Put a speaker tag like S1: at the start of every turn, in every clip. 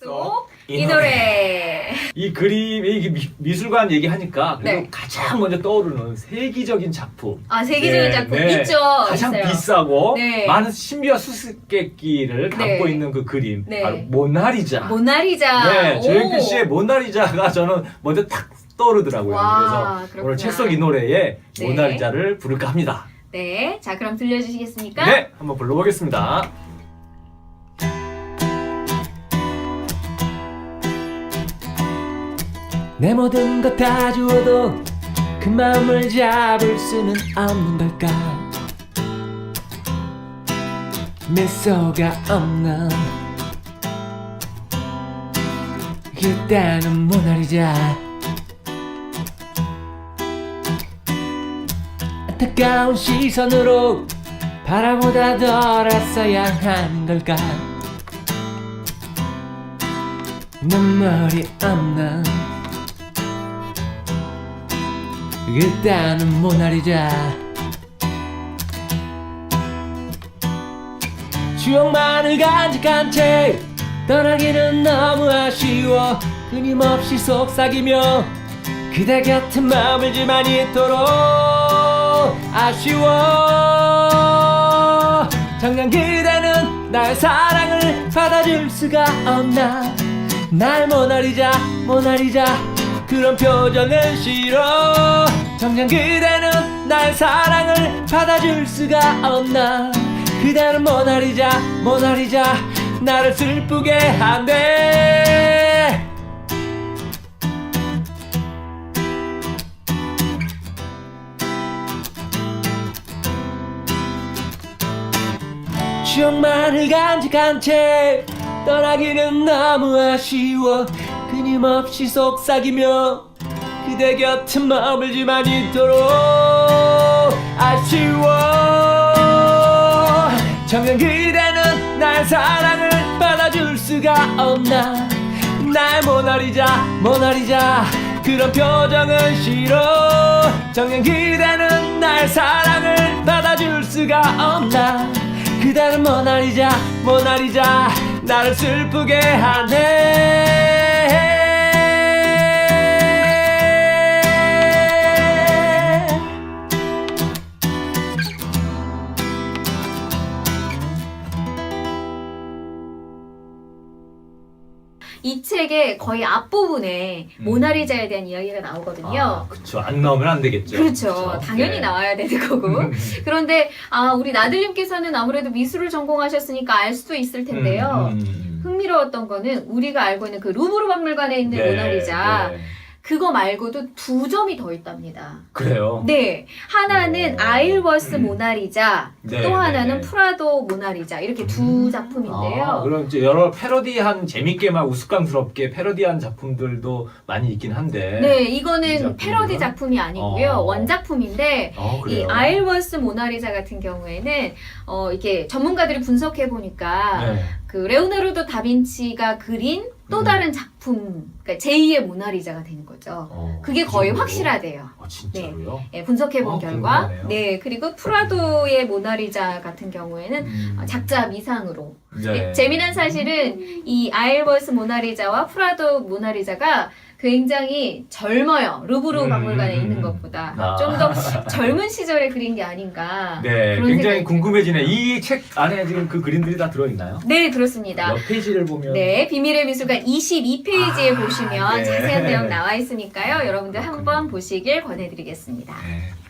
S1: 속이 노래.
S2: 이 그림, 이 미- 미술관 얘기하니까
S1: 네.
S2: 가장 먼저 떠오르는 세계적인 작품.
S1: 아 세계적인
S2: 네,
S1: 작품
S2: 네.
S1: 있죠.
S2: 가장
S1: 있어요.
S2: 비싸고
S1: 네.
S2: 많은 신비와 수수께끼를 담고
S1: 네.
S2: 있는 그 그림
S1: 네.
S2: 바로 모나리자.
S1: 모나리자.
S2: 네,
S1: 오.
S2: 조영필 씨의 모나리자가 저는 먼저 탁 떠오르더라고요.
S1: 와,
S2: 그래서
S1: 그렇구나.
S2: 오늘 책 속 이 노래에
S1: 네.
S2: 모나리자를 부를까 합니다.
S1: 네, 자 그럼 들려주시겠습니까?
S2: 네, 한번 불러보겠습니다.
S3: 내 모든 것 다 주어도 그 마음을 잡을 수는 없는 걸까? 미소가 없는 그때는 모나리자. 안타까운 시선으로 바라보다 돌았어야 하는 걸까? 눈물이 없는 그때는 모나리자. 추억만을 간직한 채 떠나기는 너무 아쉬워. 끊임없이 속삭이며 그대 곁은 머물지만 있도록 아쉬워. 정녕 그대는 나의 사랑을 받아줄 수가 없나. 날 모나리자 모나리자 그런 표정은 싫어. 정녕 그대는 나의 사랑을 받아줄 수가 없나. 그대는 모나리자 모나리자. 나를 슬프게 한대. 추억만을 간직한 채 떠나기는 너무 아쉬워 끊임없이 속삭이며 그대 곁은 머물지만 있도록 아쉬워. 정녕 그대는 날 사랑을 받아줄 수가 없나. 날 모나리자 모나리자. 그런 표정은 싫어. 정녕 그대는 날 사랑을 받아줄 수가 없나. 그대는 모나리자 모나리자. 나를 슬프게 하네
S1: 이 책의 거의 앞부분에
S2: 음.
S1: 모나리자에 대한 이야기가 나오거든요.
S2: 아, 그쵸. 안 나오면 안 되겠죠.
S1: 그렇죠.
S2: 그쵸?
S1: 당연히
S2: 네.
S1: 나와야 되는 거고. 그런데 아 우리 나들님께서는 아무래도 미술을 전공하셨으니까 알 수도 있을 텐데요.
S2: 음, 음, 음.
S1: 흥미로웠던 거는 우리가 알고 있는 그 루브르 박물관에 있는
S2: 네,
S1: 모나리자
S2: 네.
S1: 그거 말고도 두 점이 더 있답니다.
S2: 그래요.
S1: 네, 하나는
S2: 오.
S1: 아일워스
S2: 음.
S1: 모나리자,
S2: 네,
S1: 또
S2: 네,
S1: 하나는
S2: 네.
S1: 프라도 모나리자 이렇게 두
S2: 음.
S1: 작품인데요.
S2: 아, 그럼 이제 여러 패러디한 재밌게 막 우스꽝스럽게 패러디한 작품들도 많이 있긴 한데.
S1: 네,
S2: 이
S1: 이거는
S2: 작품은?
S1: 패러디 작품이 아니고요.
S2: 어.
S1: 원작품인데
S2: 어,
S1: 이
S2: 그래요.
S1: 아일워스 모나리자 같은 경우에는 어 이게 전문가들이 분석해 보니까
S2: 네.
S1: 그 레오나르도 다빈치가 그린 또
S2: 음.
S1: 다른 작품, 그러니까 제2의 모나리자가 되는 거죠.
S2: 어,
S1: 그게
S2: 그
S1: 거의
S2: 정도로?
S1: 확실하대요.
S2: 아, 진짜로요?
S1: 예, 분석해 본
S2: 어,
S1: 결과.
S2: 궁금하네요.
S1: 네, 그리고 프라도의 모나리자 같은 경우에는
S2: 음.
S1: 어, 작자 미상으로.
S2: 네.
S1: 예, 재미난 사실은 이 아일버스 모나리자와 프라도 모나리자가 굉장히 젊어요. 루브르
S2: 음,
S1: 박물관에
S2: 음,
S1: 있는
S2: 음.
S1: 것보다
S2: 아.
S1: 좀더 젊은 시절에 그린 게 아닌가.
S2: 네, 굉장히 궁금해지네. 이 책 안에 지금 그 그림들이 다 들어있나요?
S1: 네, 그렇습니다.
S2: 몇 페이지를 보면
S1: 네, 비밀의 미술관 22페이지에
S2: 아,
S1: 보시면
S2: 네.
S1: 자세한 내용 나와 있으니까요. 여러분들. 한번 보시길 권해드리겠습니다.
S2: 네.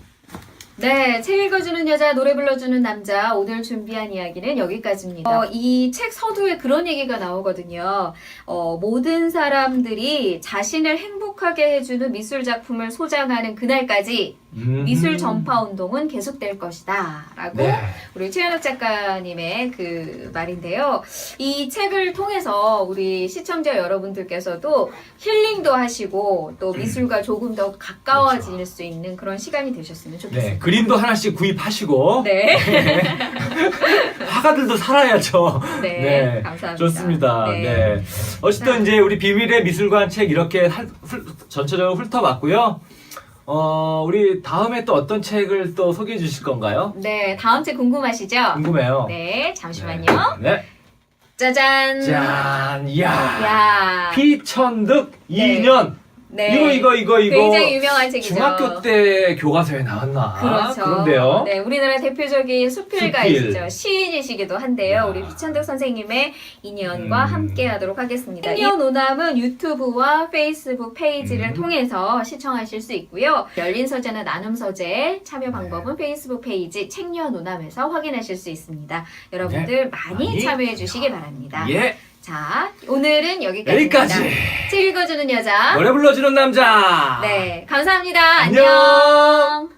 S1: 네, 책 읽어주는 여자, 노래 불러주는 남자. 오늘 준비한 이야기는 여기까지입니다. 어, 이 책 서두에 그런 얘기가 나오거든요. 어, 모든 사람들이 자신을 행복하게 해주는 미술 작품을 소장하는 그날까지
S2: 음.
S1: 미술 전파 운동은 계속될 것이다. 라고
S2: 네.
S1: 우리 최현욱 작가님의 그 말인데요. 이 책을 통해서 우리 시청자 여러분들께서도 힐링도 하시고 또 미술과 조금 더 가까워질
S2: 그렇죠.
S1: 수 있는 그런 시간이 되셨으면
S2: 네,
S1: 좋겠습니다.
S2: 그림도 하나씩 구입하시고
S1: 네.
S2: 화가들도 살아야죠.
S1: 네.
S2: 네,
S1: 감사합니다.
S2: 좋습니다.
S1: 네.
S2: 네. 어쨌든 이제 우리 비밀의 미술관 책 이렇게 할- 훌- 전체적으로 훑어봤고요. 어, 우리 다음에 또 어떤 책을 또 소개해 주실 건가요?
S1: 네, 다음 책 궁금하시죠?
S2: 궁금해요.
S1: 네, 잠시만요.
S2: 네.
S1: 짜잔.
S2: 짠, 이야.
S1: 야.
S2: 피천득
S1: 네.
S2: 2년.
S1: 네.
S2: 이거, 이거, 이거, 이거.
S1: 굉장히 유명한 책이죠.
S2: 중학교 때 교과서에 나왔나?
S1: 그렇죠.
S2: 그런데요.
S1: 네, 우리나라 대표적인 수필가이시죠.
S2: 수필.
S1: 시인이시기도 한데요.
S2: 야.
S1: 우리 비천득 선생님의 인연과
S2: 음.
S1: 함께 하도록 하겠습니다. 인연 오남은 유튜브와 페이스북 페이지를
S2: 음.
S1: 통해서 시청하실 수 있고요. 열린 서재나 나눔 서재 참여 방법은 페이스북 페이지 책년 오남에서 확인하실 수 있습니다. 여러분들 많이,
S2: 많이
S1: 참여해 주시기 바랍니다.
S2: 예.
S1: 자, 오늘은 여기까지입니다.
S2: 여기까지.
S1: 책 읽어주는 여자.
S2: 노래 불러주는 남자.
S1: 네, 감사합니다.
S2: 안녕.
S1: 안녕.